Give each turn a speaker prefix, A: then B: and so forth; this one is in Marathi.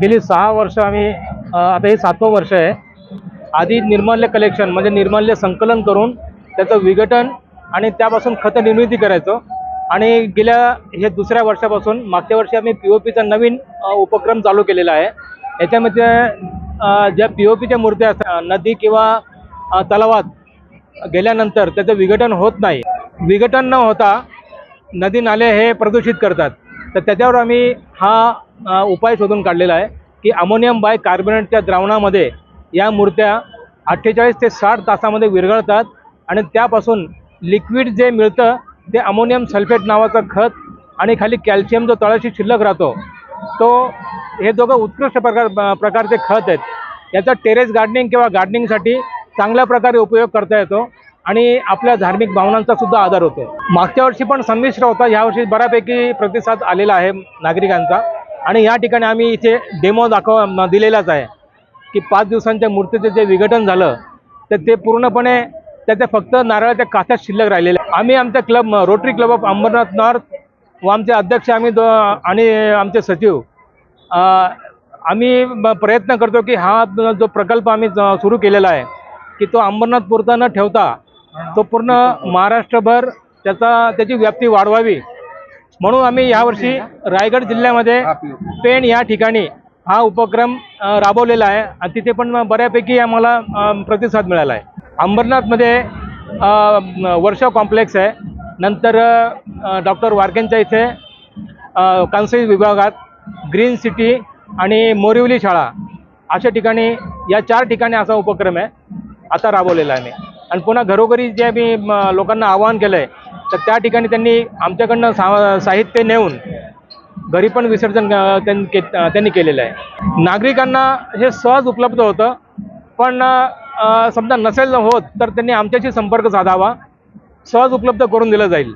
A: गेली सहा वर्ष आम्ही आता हे सातवं वर्ष आहे. आधी निर्माल्य कलेक्शन म्हणजे निर्माल्य संकलन करून त्याचं विघटन आणि त्यापासून खत निर्मिती करायचो. आणि गेल्या हे दुसऱ्या वर्षापासून मागच्या वर्षी आम्ही पी ओ पीचा नवीन उपक्रम चालू केलेला आहे. याच्यामध्ये ज्या पी ओ पीच्या मूर्त्या असतात नदी किंवा तलावात गेल्यानंतर त्याचं विघटन होत नाही. विघटन न होता नदी नाले हे प्रदूषित करतात. तर त्याच्यावर आम्ही हा उपाय शोधून काढलेला आहे की अमोनियम बाय कार्बोनेटच्या द्रावणामध्ये या मूर्त्या अठ्ठेचाळीस ते साठ तासामध्ये विरघळतात आणि त्यापासून लिक्विड जे मिळतं ते अमोनियम सल्फेट नावाचं खत आणि खाली कॅल्शियम जो तळाशी शिल्लक राहतो तो हे दोघं उत्कृष्ट प्रकार प्रकारचे खत आहेत. याचा टेरेस गार्डनिंग किंवा गार्डनिंगसाठी चांगल्या प्रकारे उपयोग करता येतो आणि आपल्या धार्मिक भावनांचा सुद्धा आधार होतो. मागच्या वर्षी पण संमिश्र होता. यावर्षी बऱ्यापैकी प्रतिसाद आलेला आहे नागरिकांचा. आणि या ठिकाणी आम्ही इथे डेमो दाखव दिलेलाच आहे की पाच दिवसांच्या मूर्तीचं जे विघटन झालं तर ते पूर्णपणे त्याच्या फक्त नारळाच्या काथ्यात शिल्लक राहिलेले आम्ही आमच्या club Rotary club of Ambernath north व आमचे अध्यक्ष आम्ही दो आणि आमचे सचिव आम्ही ब- प्रयत्न करतो की हा जो प्रकल्प आम्ही सुरू केलेला आहे की तो अंबरनाथ पुरता न ठेवता तो पूर्ण महाराष्ट्रभर त्याचा त्याची व्याप्ती वाढवावी. म्हणून आम्ही यावर्षी रायगड जिल्ह्यामध्ये पेण या ठिकाणी हा उपक्रम राबवलेला आहे. आणि तिथे पण बऱ्यापैकी आम्हाला प्रतिसाद मिळाला आहे. अंबरनाथमध्ये वर्षा कॉम्प्लेक्स आहे. नंतर डॉक्टर वारकेंच्या इथे कान्सई विभागात ग्रीन सिटी आणि मोरिवली शाळा अशा ठिकाणी या चार ठिकाणी असा उपक्रम आहे. आता राबवलेला आहे आणि पुन्हा घरोघरी जे आम्ही म, लोकांना आवाहन केलं आहे तर त्या ठिकाणी त्यांनी आमच्याकडनं सा साहित्य नेऊन घरी पण विसर्जन त्यां- के- त्यांनी केलेलं आहे. नागरिकांना हे सहज उपलब्ध होतं पण समजा नसेल होत तर त्यांनी आमच्याशी संपर्क साधावा. सहज उपलब्ध करून दिलं जाईल.